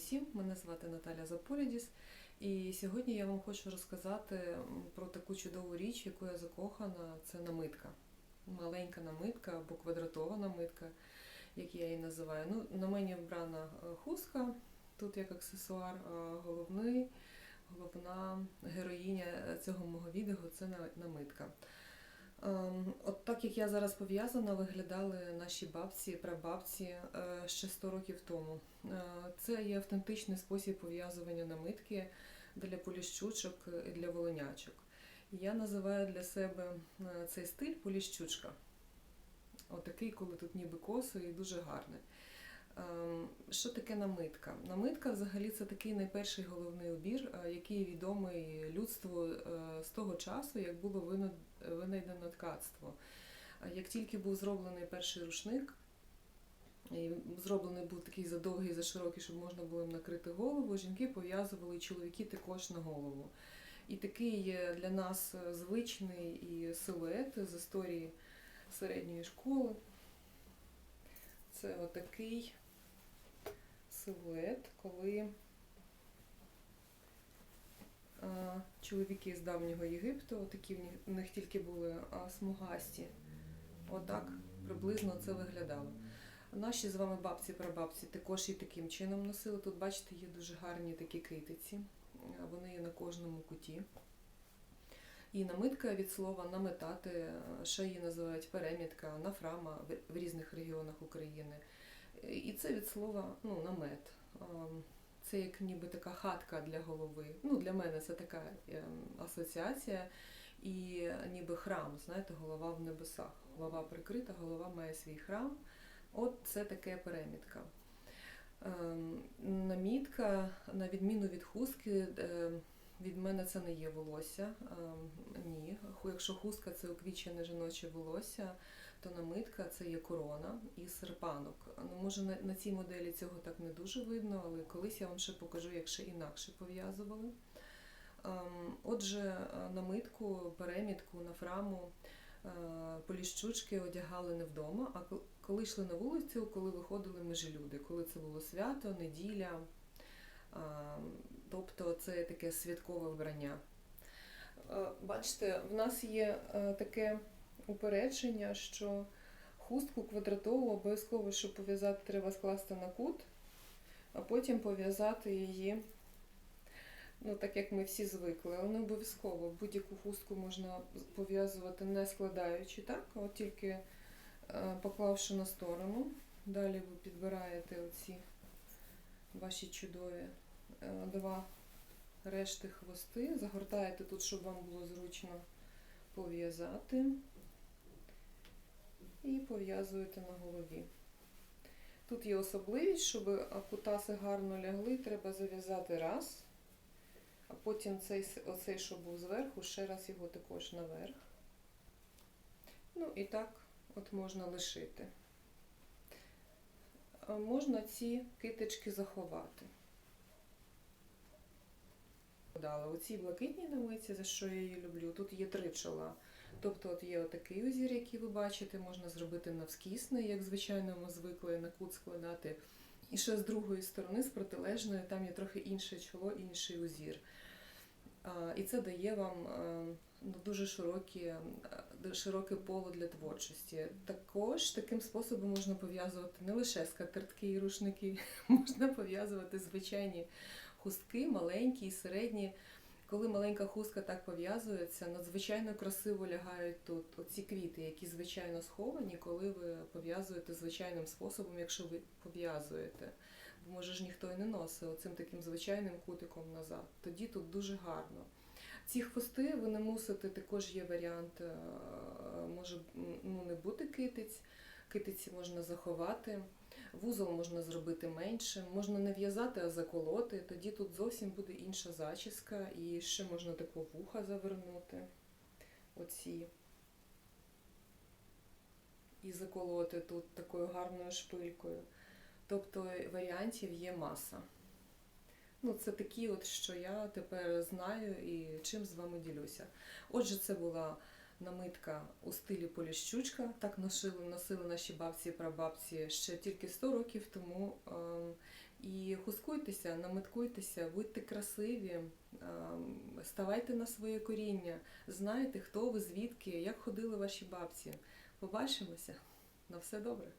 усім! Мене звати Наталя Заполідіс. І сьогодні я вам хочу розказати про таку чудову річ, яку я закохана. Це намитка. Маленька намитка або квадратова намитка, як я її називаю. Ну, на мені вбрана е, хустка, тут як аксесуар, а головний, головна героїня е, цього мого відео це намитка. Ем, От так як я зараз пов'язана, виглядали наші бабці, прабабці е, ще 100 років тому. Е, Це є автентичний спосіб пов'язування намитки для поліщучок і для волонячок. Я називаю для себе е, цей стиль поліщучка. Отакий, коли тут ніби косо і дуже гарний. Ем, Що таке намитка? Намитка взагалі це такий найперший головний убір, е, який відомий людству е, з того часу, як було винайдено ткацтво. Як тільки був зроблений перший рушник, і зроблений був такий задовгий, заширокий, щоб можна було їм накрити голову, жінки пов'язували чоловіки також на голову. І такий для нас е, звичний і силует з історії середньої школи. Це отакий силует, коли а, чоловіки з давнього Єгипту, такі в них, тільки були а, смугасті. Отак приблизно це виглядало. Наші з вами бабці прабабці також і таким чином носили. Тут, бачите, є дуже гарні такі китиці. Вони є на кожному куті. І намитка від слова наметати, ще її називають перемітка, нафрама в різних регіонах України. І це від слова ну, намет. Ем, Це як ніби така хатка для голови. Ну, для мене це така ем, асоціація. І ніби храм, знаєте, голова в небесах. Голова прикрита, голова має свій храм. От це таке перемітка. Ем, Намітка, на відміну від хустки, ем, від мене це не є волосся. Ні. Якщо хустка це оквічене жіноче волосся, то намитка це є корона і серпанок. Ну, може, на, на цій моделі цього так не дуже видно, але колись я вам ще покажу, як ще інакше пов'язували. Ем, Отже, е, намитку, перемітку, нафраму, е, поліщучки одягали не вдома, а коли йшли на вулицю, коли виходили межі люди, коли це було свято, неділя. Ем, Тобто це таке святкове вбрання. Е, Бачите, в нас є таке упередження, що хустку квадратову обов'язково, щоб пов'язати, треба скласти на кут, а потім пов'язати її, ну так як ми всі звикли, але не обов'язково. Будь-яку хустку можна пов'язувати не складаючи, так? От тільки е, поклавши на сторону. Далі ви підбираєте оці ваші чудові е, два решти хвости, загортаєте тут, щоб вам було зручно пов'язати і пов'язуєте на голові. Тут є особливість, щоб кутаси гарно лягли, треба зав'язати раз, а потім цей, оцей, що був зверху, ще раз його також наверх. Ну і так от можна лишити. Можна ці китички заховати. Цій блакитній намиці, за що я її люблю, тут є три чола. Тобто от є отакий узір, який ви бачите, можна зробити навскісний, як звичайно ми звикли на кут складати. І ще з другої сторони, з протилежної, там є трохи інше чоло, інший узір. І це дає вам е, ну, дуже широкі, е, широке поле для творчості. Також таким способом можна пов'язувати не лише скатертки і рушники, можна пов'язувати звичайні хустки, маленькі і середні. Коли маленька хустка так пов'язується, надзвичайно красиво лягають тут оці квіти, які звичайно сховані, коли ви пов'язуєте звичайним способом, якщо ви пов'язуєте. Бо може ж ніхто і не носить оцим таким звичайним кутиком назад. Тоді тут дуже гарно. Ці хвости ви не мусите, також є варіант, е, може ну, не бути китиць. Китиці можна заховати, вузол можна зробити менше, можна не в'язати, а заколоти. Тоді тут зовсім буде інша зачіска, і ще можна таку вуха завернути. Оці. І заколоти тут такою гарною шпилькою. Тобто варіантів є маса. Ну, це такі, от, що я тепер знаю і чим з вами ділюся. Отже, це була намитка у стилі поліщучка. Так носили, носили наші бабці і прабабці ще тільки 100 років тому. Ем, І хускуйтеся, намиткуйтеся, будьте красиві, ем, ставайте на своє коріння, знайте, хто ви, звідки, як ходили ваші бабці. Побачимося. На все добре.